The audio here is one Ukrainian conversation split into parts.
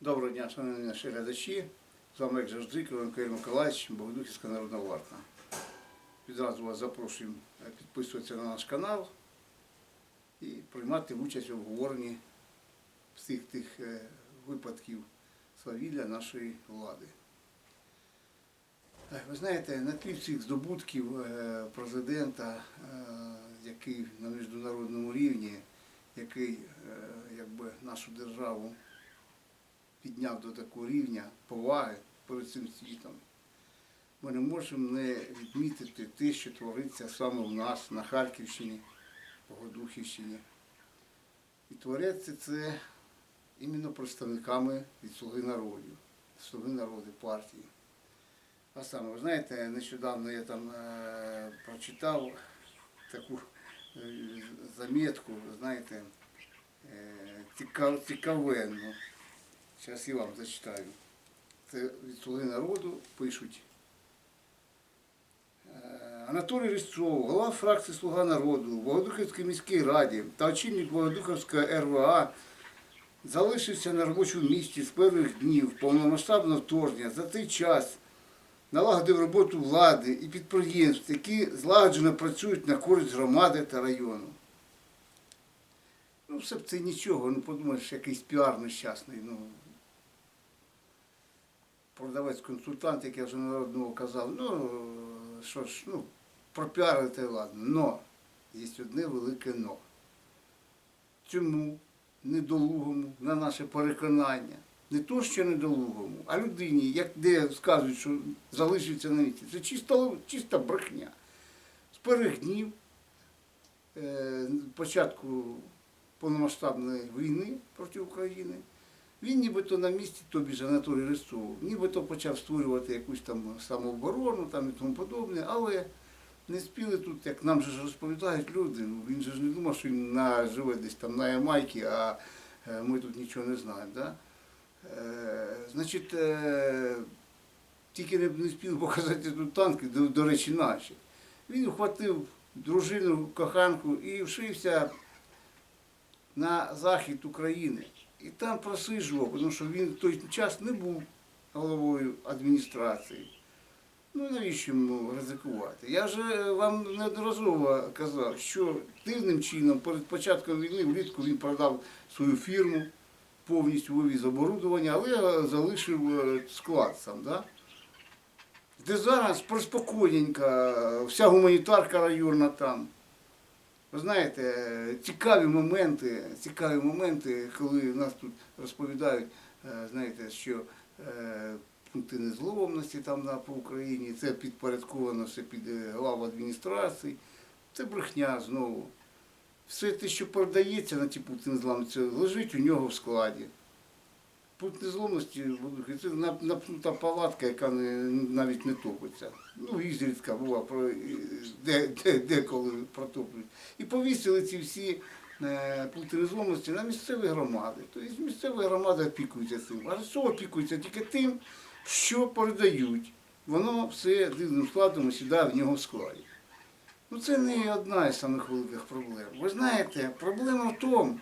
Доброго дня, шановні наші глядачі. З вами, як завжди, Кривенко Ігор Миколаївич, Богодухівська народна варта. Відразу вас запрошуємо е, підписуватися на наш канал і приймати участь у обговоренні всіх тих е, випадків свавілля нашої влади. Е, Ви знаєте, на тлі всіх здобутків президента, який на міжнародному рівні, який якби нашу державу підняв до такого рівня поваги перед цим світом, ми не можемо не відмітити те, що твориться саме в нас на Харківщині, Богодухівщині. І творяться це іменно представниками від Слуги народів, Слуги народу партії. А саме, ви знаєте, нещодавно я там е, прочитав таку е, замітку, знаєте, е, цікав, цікавенну. Зараз я вам зачитаю. Це від Слуги народу пишуть. Е, Анатолій Різцов, голова фракції Слуга народу, в Богодухівській міській раді та очільник Богодухівської РВА залишився на робочому місці з перших днів повномасштабного вторгнення. За цей час налагодив роботу влади і підприємств, які злагоджено працюють на користь громади та району. Ну, все б це нічого, ну подумаєш, якийсь піар нещасний. Ну, продавець-консультант, як я вже народного казав, ну що ж, ну, пропіарити ладно. Но є одне велике но. Цьому недолугому, на наше переконання, не то, що недолугому, а людині, як де скажуть, що залишиться на місці. Це чиста, чиста брехня. З перших днів е, початку повномасштабної війни проти України, він нібито на місці, тобі ж Анатолій Рестов, нібито почав створювати якусь там самооборону там і тому подобне, але не спіли тут, як нам же ж розповідають люди, ну, він же ж не думав, що він на, живе десь там на Ямайці, а е, ми тут нічого не знаємо. Да? Е, значить, е, тільки не, не спіли показати тут танки, до, до речі, наші. Він ухватив дружину, коханку і вшився на захід України. І там просиджував, тому що він в той час не був головою адміністрації. Ну навіщо йому ризикувати? Я вже вам неодноразово казав, що дивним чином перед початком війни влітку він продав свою фірму, повністю вивіз оборудування, але залишив е, склад сам. Да? Де зараз приспокійненько, вся гуманітарка районна там. Ви знаєте, цікаві моменти, цікаві моменти, коли нас тут розповідають, е, знаєте, що е, пункти незломності там на, по Україні, це підпорядковано все під е, главу адміністрації. Це брехня знову. Все те, що продається на ті пункти незламності, лежить у нього в складі. Пункт незломності це напнута палатка, яка не, навіть не топиться. Ну, ізрідка була, про- де, де, деколи протоплюють. І повісили ці всі е, пункти незломності на місцеві громади. Тобто місцеві громади опікуються цим. А що опікуються? Тільки тим, що передають. Воно все дивним складом сідає в нього в складі. Ну це не одна із самих великих проблем. Ви знаєте, проблема в тому,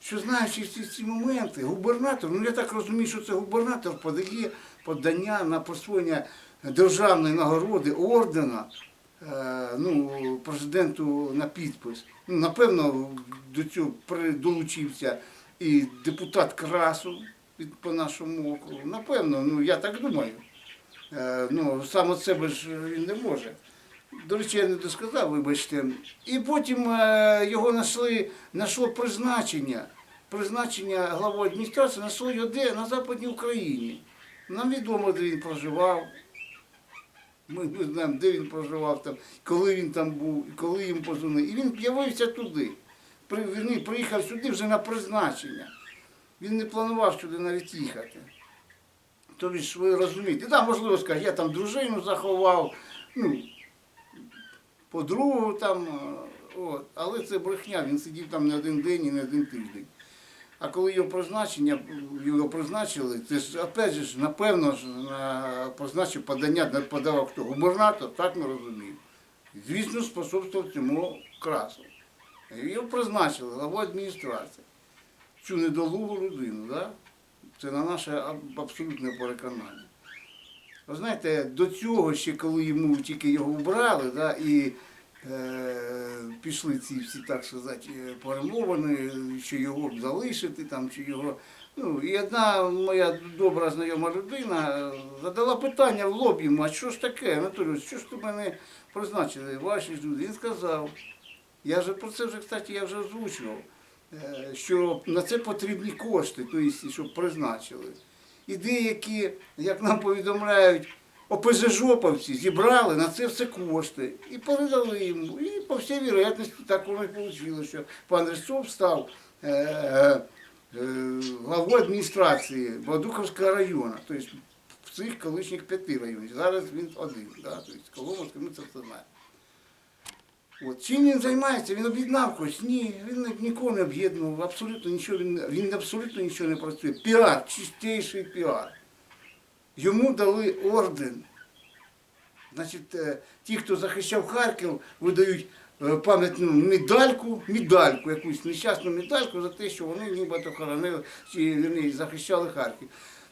що знаючи всі ці моменти, губернатор, ну я так розумію, що це губернатор подає подання на присвоєння державної нагороди ордена е, ну, президенту на підпис. Ну, напевно, до цього долучився і депутат від по нашому округу. Напевно, ну я так думаю. Е, ну, сам від себе ж він не може. До речі, я не досказав, вибачте. І потім е, його знайшли, знайшло призначення. Призначення главою адміністрації знайшло його де? На Западній Україні. Нам відомо, де він проживав. Ми, ми знаємо, де він проживав там, коли він там був, коли йому позвонили. І він з'явився туди. При, він приїхав сюди вже на призначення. Він не планував сюди навіть їхати. Тобто ж ви розумієте, так, можливо, скаже, я там дружину заховав, ну, подругу там, е, от. але це брехня, він сидів там не один день і не один тиждень. А коли його призначення, його призначили, це ж опять же, напевно, ж, на призначив подання подавав хто? Губернатор, так ми розуміємо. Звісно, способствував цьому красу. Його призначили главою адміністрації. Цю недолугу людину, да? Це на наше абсолютне переконання. Ви знаєте, до цього ще коли йому тільки його вбрали, да, і е, пішли ці всі, так сказати, е, перемовини, що його б залишити, там, чи його. Ну, і одна моя добра знайома людина е, задала питання в лоб йому, а що ж таке, Анатолій, що ж ти мене призначили, ваші люди? Він сказав, я вже про це вже, кстати, я вже озвучував, е, що на це потрібні кошти, тобто, щоб призначили. І деякі, як нам повідомляють, ОПЗЖоповці зібрали на це все кошти і передали йому. І по всій вірогідності так воно і вийшло, що пан Рисцов став е, е, е, главою адміністрації Богодуховського району, тобто в цих колишніх п'яти районів. Зараз він один, да, тобто Коломовський, ми це все знаємо. От. Чим він займається? Він об'єднав когось? Ні, він ні- нікого не об'єднував, абсолютно нічого, він, він абсолютно нічого не працює. Піар, чистіший піар. Йому дали орден. Значить, е, ті, хто захищав Харків, видають е, пам'ятну медальку, медальку, якусь нещасну медальку за те, що вони нібито хоронили чи вірні, захищали Харків.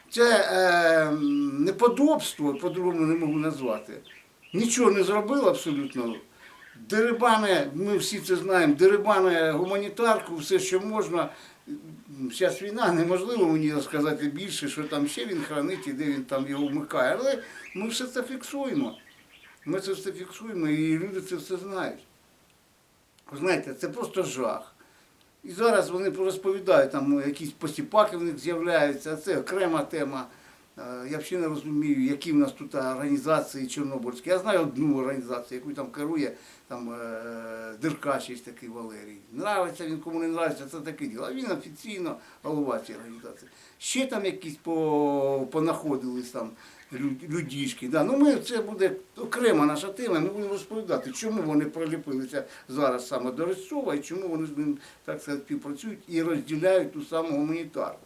Це е, неподобство, по-другому не можу назвати. Нічого не зробило абсолютно. Дерибане, ми всі це знаємо, дерибане гуманітарку, все, що можна. Зараз війна, неможливо мені розказати більше, що там ще він хранить і де він там його вмикає. Але ми все це фіксуємо. Ми це все фіксуємо і люди це все знають. Знаєте, це просто жах. І зараз вони розповідають, там якісь посіпаки в них з'являються, це окрема тема. Е, Я взагалі не розумію, які в нас тут організації чорнобильські. Я знаю одну організацію, яку там керує там, е, Деркач є такий Валерій. Нравиться він, кому не нравиться, це таке діло. А він офіційно голова цієї організації. Ще там якісь по, понаходились там людішки. Да. Ну, ми, це буде окрема наша тема, ми будемо розповідати, чому вони приліпилися зараз саме до Рисцова і чому вони з ним так сказати, співпрацюють і розділяють ту саму гуманітарку.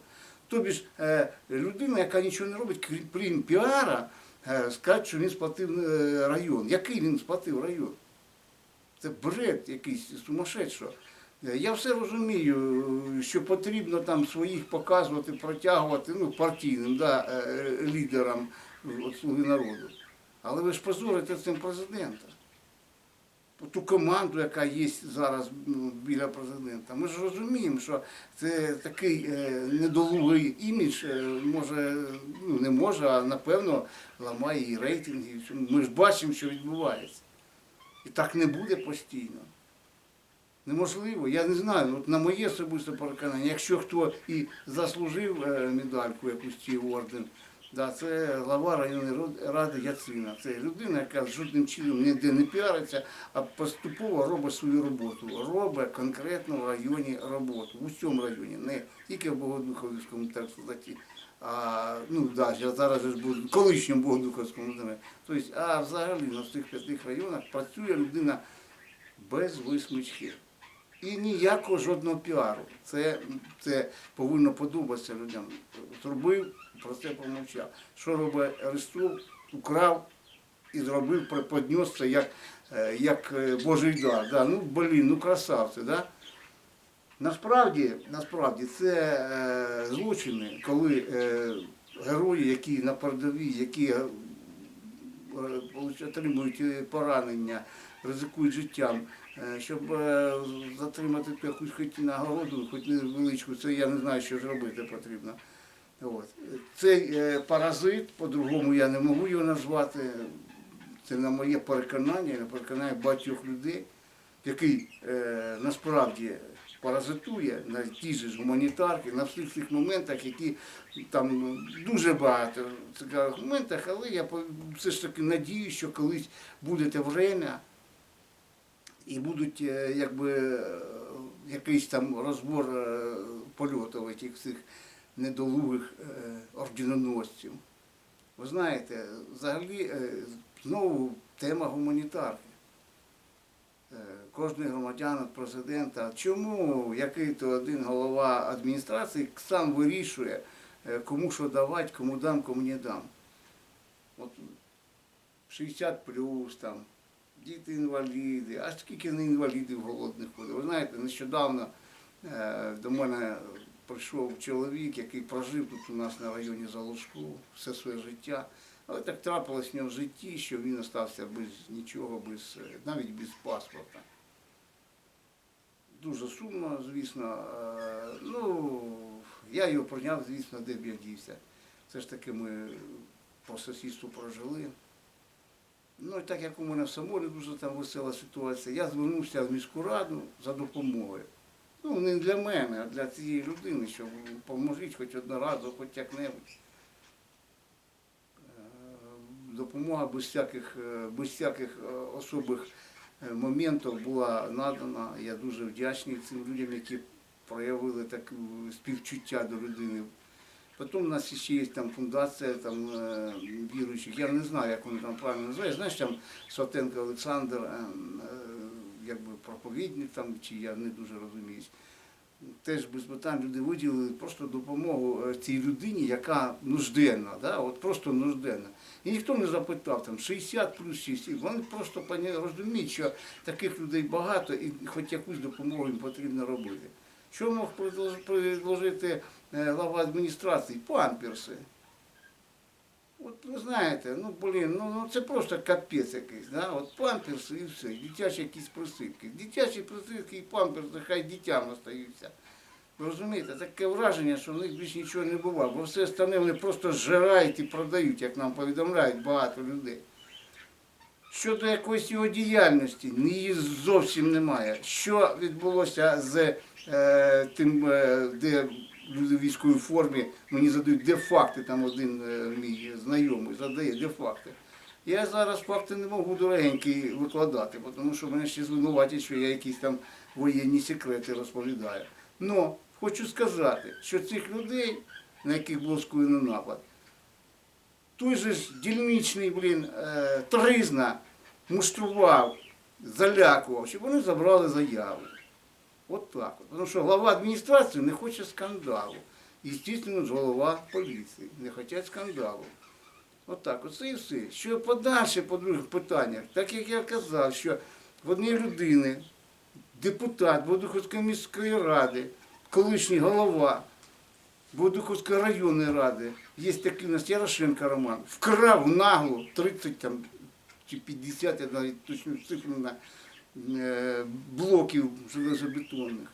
Тобі ж е, людина, яка нічого не робить, крім- піара, е, скаже, що він сплатив е, район. Який він сплатив район? Це бред якийсь сумасшедший. Е, Я все розумію, що потрібно там своїх показувати, протягувати ну, партійним да, лідерам от слуги народу. Але ви ж позорите цим президента. Ту команду, яка є зараз ну, біля президента. Ми ж розуміємо, що це такий е, недолугий імідж е, може, ну не може, а напевно ламає і рейтинги. Ми ж бачимо, що відбувається. І так не буде постійно. Неможливо, я не знаю, от на моє особисте переконання, якщо хто і заслужив е, медальку якусь чи орден, да, це глава районної ради Яцина. Це людина, яка жодним чином ніде не піариться, а поступово робить свою роботу. Робить конкретно в районі роботу, в усьому районі, не тільки в Богодуховському, сказати, а ну да, я зараз ж буду колишньому Богодуховському. Тобто, а взагалі на всіх п'яти районах працює людина без висмички. І ніякого жодного піару. Це, це повинно подобатися людям. Зробив, про це помовчав. Що робить Арестов? Украв і зробив, преподнес це як, е, як е, Божий дар. Да? Ну, блін, ну красавці, да? Насправді, насправді це е, злочини, коли е, герої, які на передовій, які е, отримують е, поранення, ризикують життям, е, щоб е, затримати якусь хоч нагороду, хоч невеличку, це я не знаю, що зробити потрібно. От. Цей е, паразит, по-другому я не можу його назвати, це на моє переконання, на переконання багатьох людей, який е, насправді паразитує на тій ж гуманітарки, на всіх цих моментах, які там ну, дуже багато цікавих моментах, але я все ж таки надію, що колись буде те время і будуть е, якби е, якийсь там розбор польотів цих недолугих е, орденоносців. Ви знаєте, взагалі е, знову тема гуманітарки. Е, Кожний громадянин президента, чому який-то один голова адміністрації сам вирішує, кому що давати, кому дам, кому не дам. От 60 плюс там, діти інваліди, а скільки не інвалідів голодних ходить. Ви знаєте, нещодавно до мене прийшов чоловік, який прожив тут у нас на районі Залужку все своє життя. Але так трапилось в нього в житті, що він остався без нічого, без, е, навіть без паспорта. Дуже сумно, звісно. Е, Ну, я його прийняв, звісно, де б я дівся. Це ж таки ми по сусідству прожили. Ну, і так як у мене в самолі дуже там весела ситуація, я звернувся в міську раду за допомогою. Ну, не для мене, а для цієї людини, що поможіть хоч одноразово, хоч як-небудь. Е, Допомога без всяких, е, без всяких е, особих моментів була надана. Я дуже вдячний цим людям, які проявили таке співчуття до людини. Потім у нас ще є там фундація там, віруючих, я не знаю, як вони там правильно називають. Знаєш, там Сватенко Олександр, е, е, якби проповідник там, чи я не дуже розуміюсь. Теж без питань люди виділили просто допомогу е, цій людині, яка нужденна, да? от просто нужденна. І ніхто не запитав, там 60 плюс 60. Вони просто розуміють, що таких людей багато і хоч якусь допомогу їм потрібно робити. Що мог предлож- предложити е, глава адміністрації? Памперси. От ви знаєте, ну блін, ну, ну це просто капець якийсь, да? От памперси і все, дитячі якісь присипки. Дитячі присипки і памперси, хай дітям остаються. Ви розумієте, таке враження, що в них більше нічого не буває, бо все остальне вони просто зжирають і продають, як нам повідомляють багато людей. Щодо якоїсь його діяльності, її зовсім немає. Що відбулося з е, тим, е, де люди в військовій формі мені задають, де факти, там один е, мій знайомий задає, де факти. Я зараз факти не можу дорогенькі викладати, тому що мене ще звинуватять, що я якісь там воєнні секрети розповідаю. Но хочу сказати, що цих людей, на яких було скоєно напад, той же ж дільничний, блін, е, тризна муштрував, залякував, щоб вони забрали заяву. От так. Тому що глава адміністрації не хоче скандалу. І, звісно, голова поліції не хочуть скандалу. От так, оце і все. Що подальше по других питаннях, так як я казав, що в одній людини депутат Бодуховської міської ради, колишній голова Бодуховської районної ради, є такий у нас Ярошенко Роман, вкрав нагло 30 там, чи 50, я навіть точну цифру на блоків железобетонних.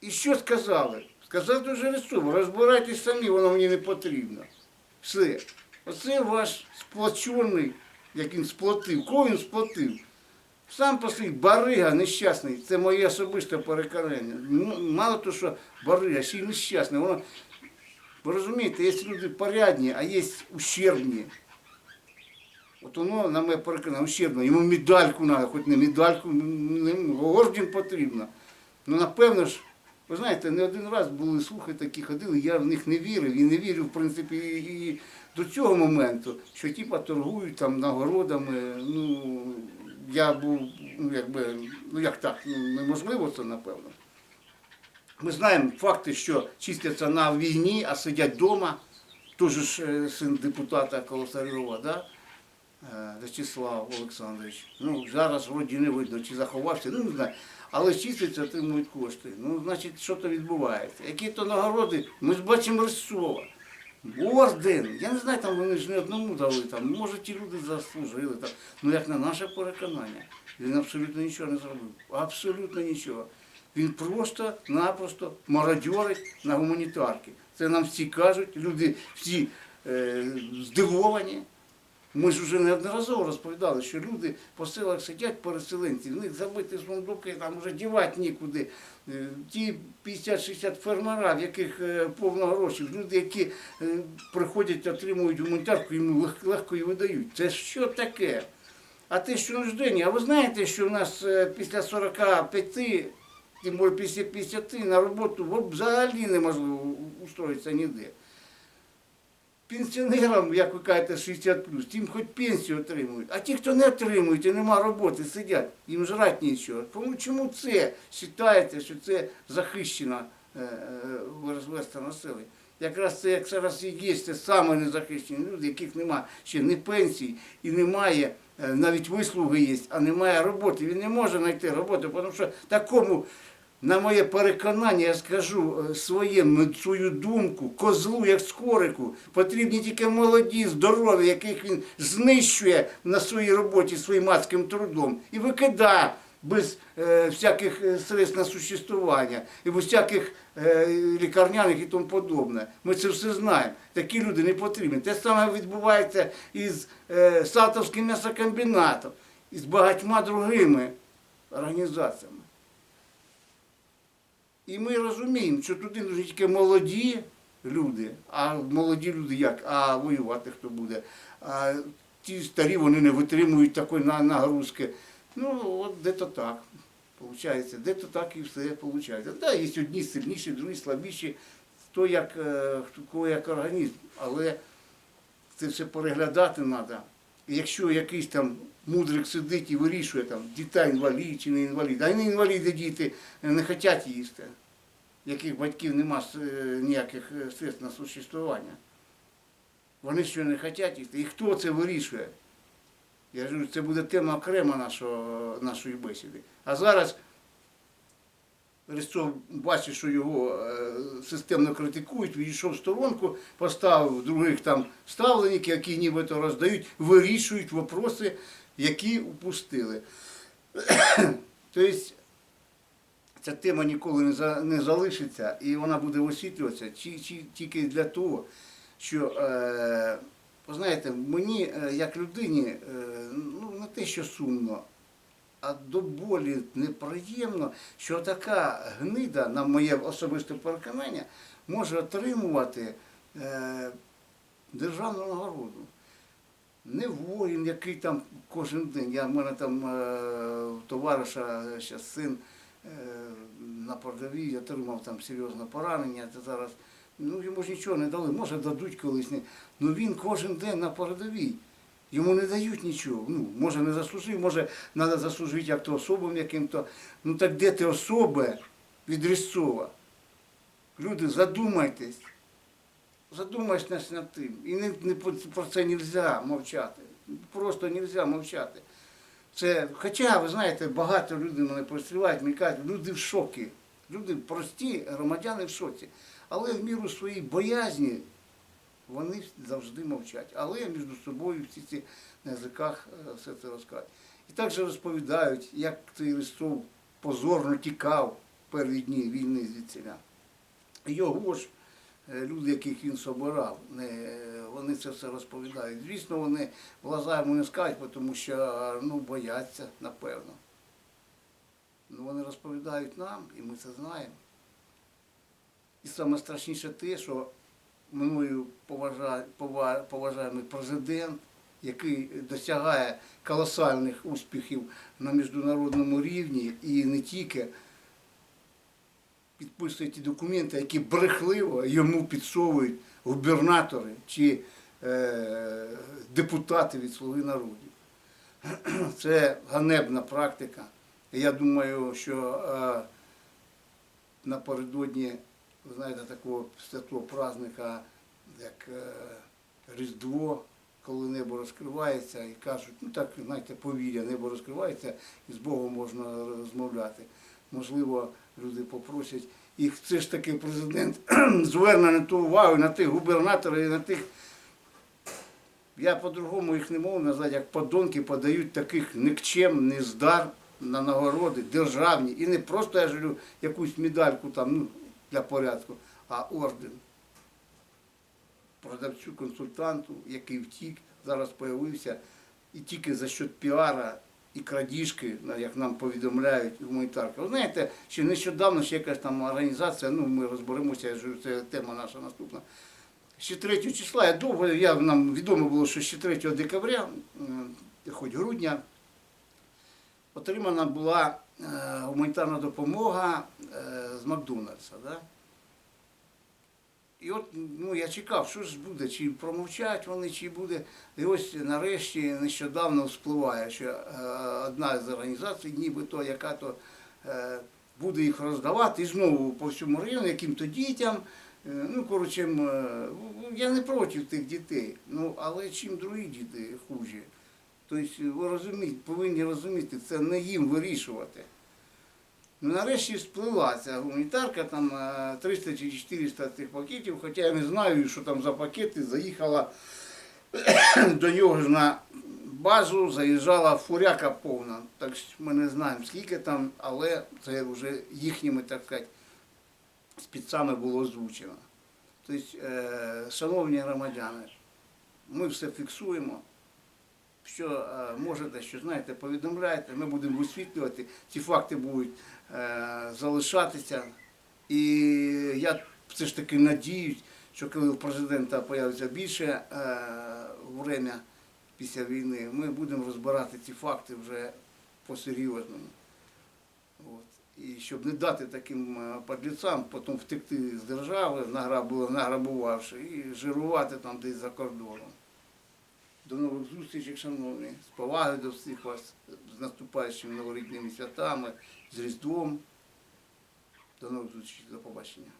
І що сказали? Сказали дуже рисово, розбирайтесь самі, воно мені не потрібно. Все. Оце ваш сплачений, як він сплатив. Кого він сплатив? Сам по собі барига нещасний, це моє особисте переконання. Ну, Мало того, що барига, ще й нещасний. Воно, ви розумієте, є люди порядні, а є ущербні. От воно на моє переконання ущербно. Йому медальку треба, хоч не медальку, орден потрібно. Ну, напевно ж, ви знаєте, не один раз були слухи такі ходили, я в них не вірив і не вірив, в принципі, і, до цього моменту, що типа торгують там нагородами. Ну, я був, ну якби, ну як так, ну, неможливо це, напевно. Ми знаємо факти, що чистяться на війні, а сидять вдома. Теж е, син депутата Колосарьова, да? Вячеслав Олександрович. Ну, зараз вроді не видно, чи заховався, ну не знаю. Але чиститься, отримують кошти. Ну, значить, що то відбувається. Які то нагороди, ми ж бачимо Рисова. Орден. Я не знаю, там вони ж не одному дали, там, може ті люди заслужили. Там. Ну, як на наше переконання, він абсолютно нічого не зробив. Абсолютно нічого. Він просто-напросто мародьорить на гуманітарки. Це нам всі кажуть, люди всі е, здивовані. Ми ж вже неодноразово розповідали, що люди по селах сидять переселенці, в них забиті сундуки, там вже дівати нікуди. Е, Ті 50-60 фермера, в яких е, повно грошей, люди, які е, приходять, отримують гуманітарку, їм легко її видають. Це що таке? А те, що нуждені, а ви знаєте, що в нас після 45, тим більше після 50 на роботу взагалі неможливо устроїтися ніде пенсіонерам, як ви кажете, 60 плюс, тим хоч пенсію отримують. А ті, хто не отримують і нема роботи, сидять, їм жрати нічого. Чому це вважаєте, що це захищена е, е, верста населення? Якраз це як зараз і є це саме незахищені люди, яких немає ще ні пенсій і немає, е, навіть вислуги є, а немає роботи. Він не може знайти роботу, тому що такому на моє переконання, я скажу е, своє, свою думку, козлу, як скорику, потрібні тільки молоді, здорові, яких він знищує на своїй роботі своїм адським трудом і викидає без е, всяких е, средств на существування і без всяких е, лікарняних і тому подобне. Ми це все знаємо. Такі люди не потрібні. Те саме відбувається із е, Салтовським м'ясокомбінатом і з багатьма другими організаціями. І ми розуміємо, що туди нужні тільки молоді люди, а молоді люди як? А воювати хто буде? А ті старі вони не витримують такої на- нагрузки. Ну, от де-то так. Получається, де-то так і все виходить. Так, є одні сильніші, другі слабіші, хто як, е, хто як організм. Але це все переглядати треба. Якщо якийсь там мудрик сидить і вирішує, там, дітей інвалід чи не інвалід, а не інваліди діти не хочуть їсти, яких батьків нема е, ніяких е, средств на существування. Вони що не хочуть їсти. І хто це вирішує? Я кажу, це буде тема окрема нашого, нашої бесіди. А зараз Рестов бачить, що його е, системно критикують, відійшов в сторонку, поставив других там ставленників, які нібито роздають, вирішують вопроси, які упустили. тобто ця тема ніколи не, за, не залишиться і вона буде освітлюватися чи, чи, тільки для того, що, е, знаєте, мені, е, як людині, е, ну, не те, що сумно, а до болі неприємно, що така гнида, на моє особисте переконання, може отримувати е, державну нагороду. Не воїн, який там кожен день. Я, в мене там е, товариша, зараз син е, на передовій отримав там серйозне поранення. Це зараз ну, йому ж нічого не дали, може дадуть колись. Ну він кожен день на передовій. Йому не дають нічого. Ну, може не заслужив, може треба заслужити як-то особам яким-то. Ну так де ти особи від Різцова? Люди, задумайтесь. Задумайтесь над тим. І не, не про- це не можна мовчати. Просто не можна мовчати. Це, хоча, ви знаєте, багато людей мене прострівають, мені кажуть, люди в шокі. Люди прості, громадяни в шоці. Але в міру своєї боязні вони завжди мовчать. Але між собою всі ці на язиках е, все це розказують. І також розповідають, як цей Ростов позорно тікав перві дні війни звідсіля. Його ж е, люди, яких він собирав, вони це все розповідають. Звісно, вони в глаза йому не скажуть, тому що ну, бояться, напевно. Ну, вони розповідають нам, і ми це знаємо. І саме страшніше те, що мною поважа- поважаємий президент, який досягає колосальних успіхів на міжнародному рівні і не тільки підписує ті документи, які брехливо йому підсовують губернатори чи е, депутати від Слуги народів. Це ганебна практика. Я думаю, що е, напередодні, ви знаєте, такого святого праздника, як е, Різдво, коли небо розкривається і кажуть, ну так, знаєте, повір'я, небо розкривається і з Богом можна розмовляти. Можливо, люди попросять. І це ж таки президент зверне на ту увагу на тих губернаторів і на тих. Я по-другому їх не можу назвати, як подонки подають таких никчем, нездар на нагороди державні. І не просто я жалю якусь медальку там, ну, для порядку, а орден. Продавцю, консультанту, який втік, зараз з'явився, і тільки за счет піара і крадіжки, як нам повідомляють гуманітарки. Ви знаєте, ще нещодавно ще якась там організація, ну ми розберемося, це тема наша наступна. Ще 3 числа, я довго, я, нам відомо було, що ще 3 декабря, хоч грудня, отримана була гуманітарна допомога е, з Макдональдса. Да? І от ну, я чекав, що ж буде, чи промовчать вони, чи буде. І ось нарешті нещодавно вспливає, що е, одна з організацій, нібито яка то е, буде їх роздавати знову по всьому району, яким-то дітям. Е, Ну, коротше, е, я не проти тих дітей, ну, але чим другі діти хужі. Тобто, ви розумієте, повинні розуміти, це не їм вирішувати. Ну, нарешті сплила ця гуманітарка, там е, 300 чи 400 цих пакетів, хоча я не знаю, що там за пакети, заїхала до нього ж на базу, заїжджала фуряка повна. Так що ми не знаємо, скільки там, але це вже їхніми, так сказати, спецами було озвучено. Тобто, е, шановні громадяни, ми все фіксуємо. Що е, можете, що знаєте, повідомляйте, ми будемо висвітлювати, ці факти будуть е, залишатися. І я все ж таки надіюсь, що коли у президента появиться більше е, время після війни, ми будемо розбирати ці факти вже по-серйозному. І щоб не дати таким подлецам потім втекти з держави, награбувавши, і жирувати там десь за кордоном. До нових зустрічей, шановні, з поваги до всіх вас, з наступаючими новорічними святами, з Різдвом. До нових зустрічей, до побачення.